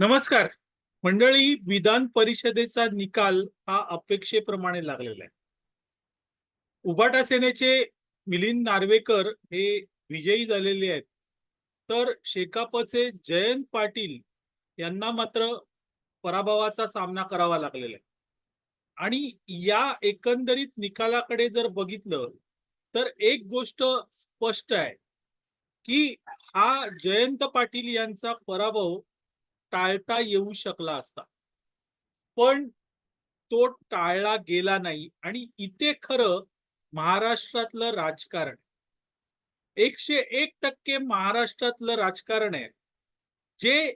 नमस्कार. मंडळी विधान परिषदेचा निकाल हा अपेक्षेप्रमाणे लागलेला आहे. उबाटा सेनेचे मिलिंद नार्वेकर हे विजयी झालेले आहेत. तर शेकापचे जयंत पाटील यांना मात्र पराभवाचा सामना करावा लागलेला आहे. आणि या एकंदरीत निकालाकडे जर बघितलं तर एक गोष्ट स्पष्ट आहे की हा जयंत पाटील यांचा पराभव टाळता येऊ शकला असता. पण तो टाळला गेला नाही आणि इथे खरं महाराष्ट्रातलं राजकारण एकशे एक टक्के महाराष्ट्रातलं राजकारण आहे. जे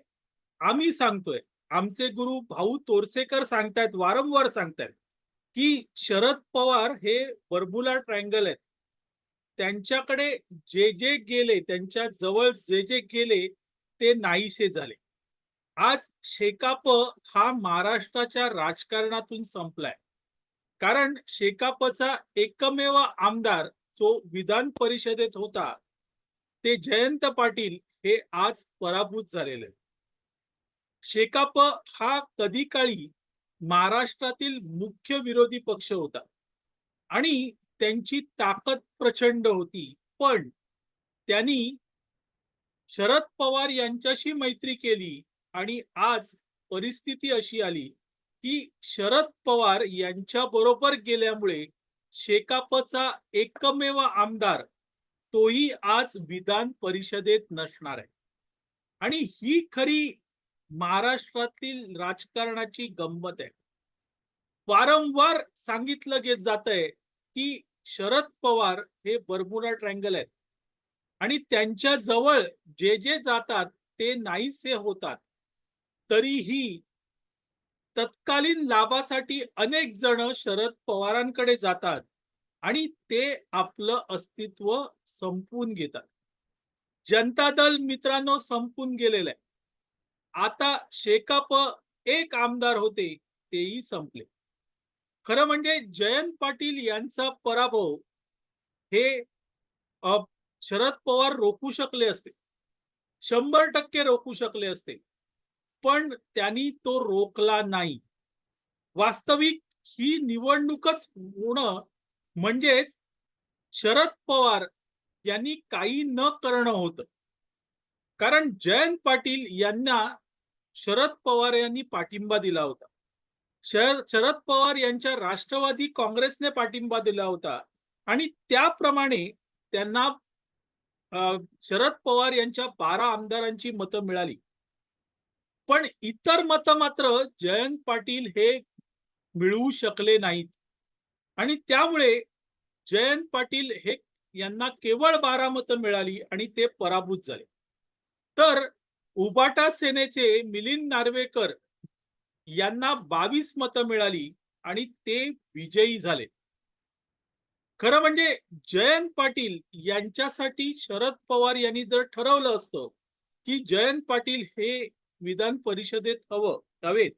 आम्ही सांगतोय आमचे गुरु भाऊ तोरसेकर सांगतायत वारंवार सांगतायत की शरद पवार हे बर्बुला ट्रायंगल आहेत. त्यांच्याकडे जे जे गेले त्यांच्या जवळ जे जे गेले ते नाहीसे झाले. आज शेकाप हा महाराष्ट्राच्या राजकारणातून संपलाय. कारण शेकापचा एकमेव आमदार जो विधान परिषदेत होता ते जयंत पाटील हे आज पराभूत झालेले. शेकाप हा कधी काळी महाराष्ट्रातील मुख्य विरोधी पक्ष होता आणि त्यांची ताकद प्रचंड होती. पण त्यांनी शरद पवार यांच्याशी मैत्री केली आणि आज परिस्थिती अशी आली की शरद पवार यांच्या बरोबर गेल्यामुळे शेकापचा एकमेव आमदार तोही आज विधान परिषदेत नसणार आहे. आणि ही खरी महाराष्ट्रातील राजकारणाची गंमत आहे. वारंवार सांगितलं गेत जात आहे की शरद पवार हे बर्मुडा ट्रँगल आहेत. आणि त्यांच्या जवळ जे जे जातात ते नाहीसे होतात. तरीही तत्कालीन लाभासाठी अनेक जण शरद पवारांकडे जातात आणि ते आपलं अस्तित्व संपवून घेतात. जनता दल मित्रांनो संपून गेलेलं आहे. आता शेकाप एक आमदार होते तेही संपले. खरं म्हणजे जयंत पाटील यांचा पराभव हे शरद पवार रोखू शकले असते. शंभर टक्के रोखू शकले असते. पण त्यांनी तो रोखला नाही. वास्तविक ही निवडणूकच होणं म्हणजेच शरद पवार यांनी काही न करणं होतं. कारण जयंत पाटील यांना शरद पवार यांनी पाठिंबा दिला होता. शर शरद पवार यांच्या राष्ट्रवादी काँग्रेसने पाठिंबा दिला होता. आणि त्याप्रमाणे त्यांना शरद पवार यांच्या बारा आमदारांची मतं मिळाली. पण इतर मतं मात्र जयंत पाटील हे मिळवू शकले नाहीत. आणि त्यामुळे जयंत पाटील हे यांना केवळ बारा मतं मिळाली आणि ते पराभूत झाले. तर उबाटा सेनेचे मिलिंद नार्वेकर यांना बावीस मतं मिळाली आणि ते विजयी झाले. खरं म्हणजे जयंत पाटील यांच्यासाठी शरद पवार यांनी जर ठरवलं असतं की जयंत पाटील हे विधान परिषदेत हवं हवेत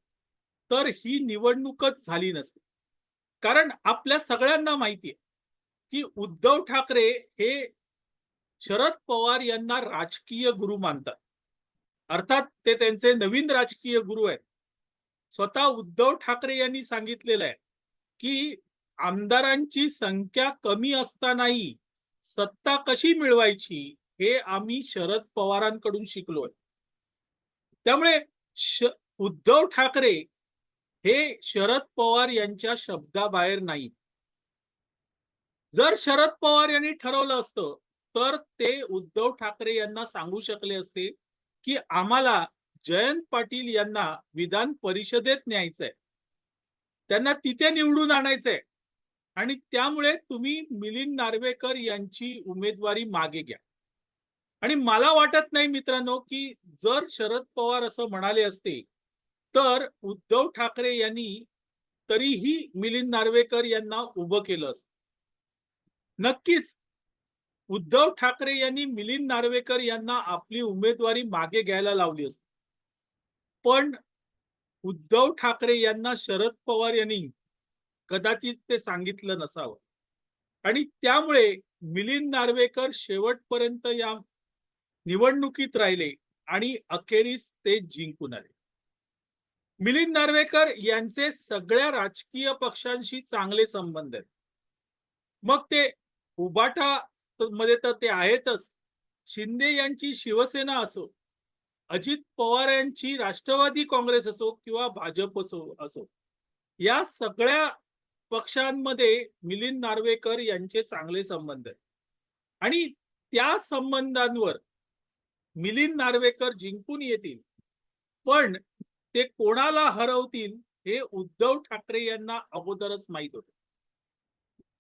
तर ही निवडणूकच झाली नसते. कारण आपल्या सगळ्यांना माहिती आहे की उद्धव ठाकरे हे शरद पवार यांना राजकीय गुरु मानतात. अर्थात ते त्यांचे नवीन राजकीय गुरु आहेत. स्वतः उद्धव ठाकरे यांनी सांगितलेलं आहे की आमदारांची संख्या कमी असतानाही सत्ता कशी मिळवायची हे आम्ही शरद पवारांकडून शिकलोय. त्यामुळे श उद्धव ठाकरे हे शरद पवार यांच्या शब्दाबाहेर नाही. जर शरद पवार यांनी ठरवलं असतं तर ते उद्धव ठाकरे यांना सांगू शकले असते की आम्हाला जयंत पाटील यांना विधान परिषदेत न्यायचंय. त्यांना तिथे निवडून आणायचंय. आणि त्यामुळे तुम्ही मिलिंद नार्वेकर यांची उमेदवारी मागे घ्या. आणि मला वाटत नाही मित्रांनो की जर शरद पवार असं म्हणाले असते तर उद्धव ठाकरे यांनी तरीही मिलिंद नार्वेकर यांना उभं केलं असतं. नक्कीच उद्धव ठाकरे यांनी मिलिंद नार्वेकर यांना आपली उमेदवारी मागे घ्यायला लावली असती. पण उद्धव ठाकरे यांना शरद पवार यांनी कदाचित ते सांगितलं नसावं. आणि त्यामुळे मिलिंद नार्वेकर शेवटपर्यंत या निवडणुकीत राहिले आणि अखेरीस ते जिंकून आले. मिलिंद नार्वेकर यांचे सगळ्या राजकीय पक्षांशी चांगले संबंध आहेत. मग ते उबाटा मध्ये तर ते आहेतच. शिंदे यांची शिवसेना असो अजित पवार यांची राष्ट्रवादी काँग्रेस असो किंवा भाजप असो असो या सगळ्या पक्षांमध्ये मिलिंद नार्वेकर यांचे चांगले संबंध आहेत. आणि त्या संबंधांवर मिलिंद नार्वेकर जिंकून येतील. पण ते कोणाला हरवतील हे उद्धव ठाकरे यांना अगोदरच माहीत होत.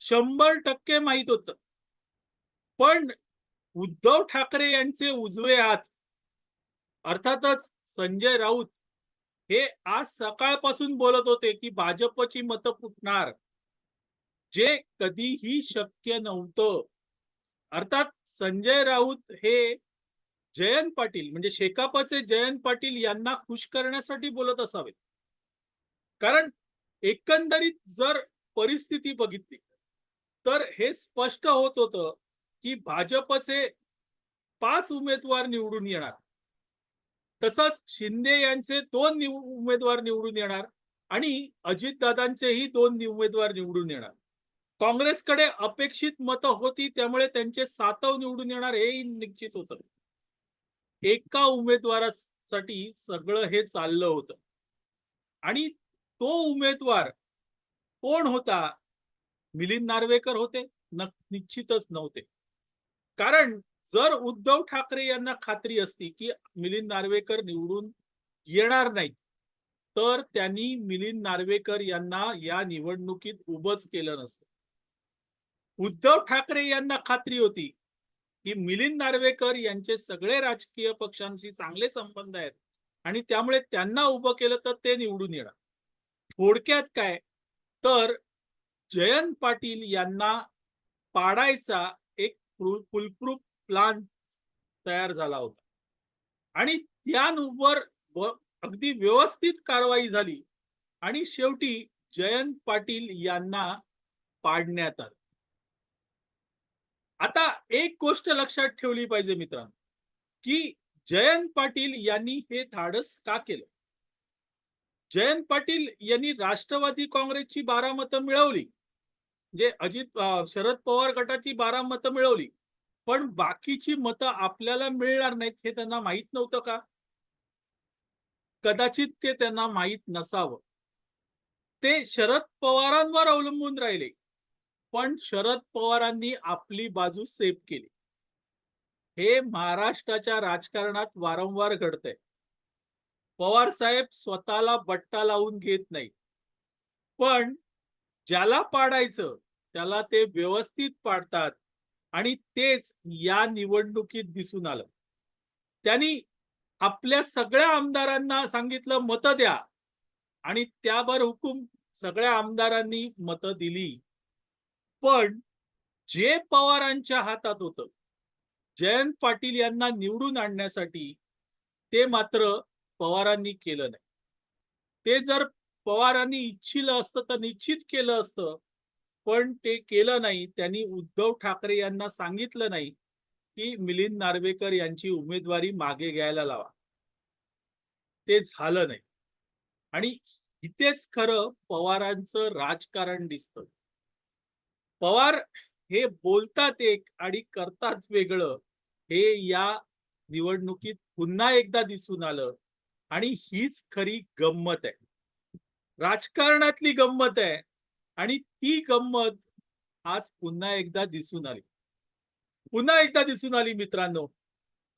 शंभर टक्के माहीत होत. पण उद्धव ठाकरे यांचे उजवे हात अर्थातच संजय राऊत हे आज सकाळपासून बोलत होते की भाजपची मतं फुटणार. जे कधीही शक्य नव्हतं. अर्थात संजय राऊत हे जयंत पाटील म्हणजे शेकापचे जयंत पाटील यांना खुश करण्यासाठी बोलत असावे कारण एकंदरीत जर परिस्थिती बघितली तर हे स्पष्ट होत होतं की भाजपचे पाच उमेदवार निवडून येणार. तसंच शिंदे यांचे दोन निव- उमेदवार निवडून येणार आणि अजितदादांचेही दोन नि- उमेदवार निवडून येणार. काँग्रेसकडे अपेक्षित मतं होती त्यामुळे त्यांचे सातव निवडून येणार हेही निश्चित होतं. एका उमेदवारासाठी सगळं हे चाललं होतं. आणि तो उमेदवार कोण होता? मिलिंद नार्वेकर होते. निश्चितच नव्हते. कारण जर उद्धव ठाकरे यांना खात्री असती की मिलिंद नार्वेकर निवडून येणार नाही तर त्यांनी मिलिंद नार्वेकर यांना या निवडणुकीत उभंच केलं नसतं. उद्धव ठाकरे यांना खात्री होती. की मिलिंद नार्वेकर यांचे सगळे राजकीय पक्षांशी चांगले संबंध आहेत आणि त्यामुळे त्यांना उभं केलं तर ते निवडून येणार. थोडक्यात काय? तर जयंत पाटील यांना पाडायचा एक फुलप्रूफ प्लान तयार झाला होता. आणि त्यावर अगदी व्यवस्थित कारवाई झाली. आणि शेवटी जयंत पाटील यांना पाडण्यात आलं. आता एक गोष्ट लक्षात ठेवली पाहिजे मित्रांनो की जयंत पाटील यांनी हे धाडस का केलं? जयंत पाटील यांनी राष्ट्रवादी काँग्रेसची बारा मतं मिळवली म्हणजे अजित शरद पवार गटाची बारा मतं मिळवली पण बाकीची मतं आपल्याला मिळणार नाहीत हे त्यांना माहीत नव्हतं का? कदाचित ते त्यांना माहीत नसावं. ते शरद पवारांवर अवलंबून राहिले. पण शरद पवारांनी आपली बाजू सेफ केली. हे महाराष्ट्राच्या राजकारणात वारंवार घडतंय. पवार साहेब स्वतःला बट्टा लावून घेत नाही पण ज्याला पाडायचं त्याला ते व्यवस्थित पाडतात आणि तेच या निवडणुकीत दिसून आलं. त्यांनी आपल्या सगळ्या आमदारांना सांगितलं मतं द्या. आणि त्यावर हुकूम सगळ्या आमदारांनी मतं दिली. पण जे पवारांच्या हातात होतं जयंत पाटील यांना निवडून आणण्यासाठी ते मात्र पवारांनी केलं नाही. ते जर पवारांनी इच्छिलं असतं तर निश्चित केलं असतं पण ते केलं नाही. त्यांनी उद्धव ठाकरे यांना सांगितलं नाही की मिलिंद नार्वेकर यांची उमेदवारी मागे घ्यायला लावा. ते झालं नाही. आणि इथेच खरं पवारांचं राजकारण दिसतं. पवार हे बोलतात एक आणि करतात वेगळं. हे या निवडणुकीत पुन्हा एकदा दिसून आलं. आणि हीच खरी गंमत आहे. राजकारणातली गंमत आहे आणि ती गंमत आज पुन्हा एकदा दिसून आली. पुन्हा एकदा दिसून आली मित्रांनो.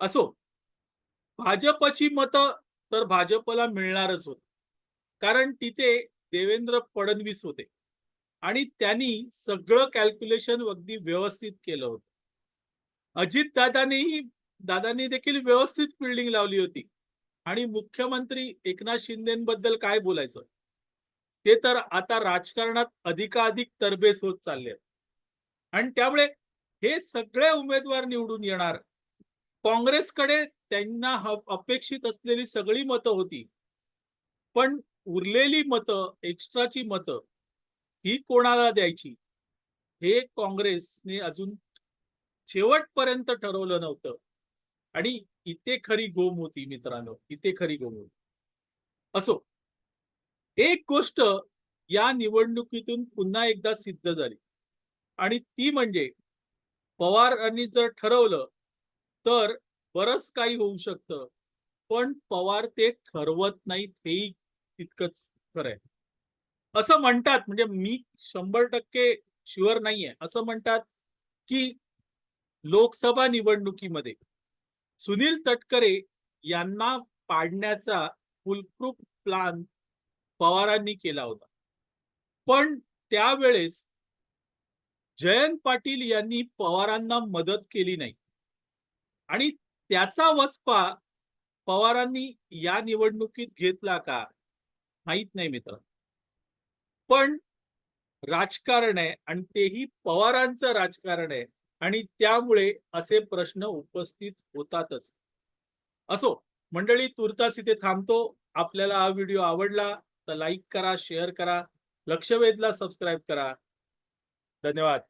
असो भाजपची मतं तर भाजपला मिळणारच होत. कारण तिथे देवेंद्र फडणवीस होते. आणि त्यांनी सगळं कॅल्क्युलेशन अगदी व्यवस्थित केलं होतं. अजित दादांनीही दादांनी देखील व्यवस्थित फिल्डिंग लावली होती. आणि मुख्यमंत्री एकनाथ शिंदेबद्दल काय बोलायचं? ते तर आता राजकारणात अधिकाधिक तरबेज होत चालले आणि त्यामुळे हे सगळे उमेदवार निवडून येणार. काँग्रेसकडे त्यांना अपेक्षित असलेली सगळी मतं होती. पण उरलेली मतं एक्स्ट्राची मतं ही कोणाला द्यायची? हे काँग्रेसने अजून शेवटपर्यंत ठरवलं नव्हतं. आणि इथे खरी गोम होती मित्रांनो इथे खरी गोम होती. असो एक गोष्ट या निवडणुकीतून पुन्हा एकदा सिद्ध झाली. आणि ती म्हणजे पवारांनी जर ठरवलं तर बरंच काही होऊ शकतं. पण पवार ते ठरवत नाहीत हेही तितकंच खरं आहे. असं म्हणतात म्हणजे मी शंभर टक्के शुअर नाहीये. असं म्हणतात की लोकसभा निवडणुकीमध्ये सुनील तटकरे यांना पाडण्याचा फुलप्रूफ प्लान पवारांनी केला होता. पण त्यावेळेस जयंत पाटील यांनी पवारांना मदत केली नाही. आणि त्याचा वचपा पवारांनी या निवडणुकीत घेतला का? माहीत नाही मित्र पण राजकारण आहे आणि तेही पवारांचं राजकारण आहे आणि त्यामुळे असे प्रश्न उपस्थित होतातच. असो मंडळी तुर्तास इथे थांबतो. आपल्याला हा व्हिडिओ आवडला तर लाईक करा शेअर करा लक्षवेधला सबस्क्राईब करा. धन्यवाद.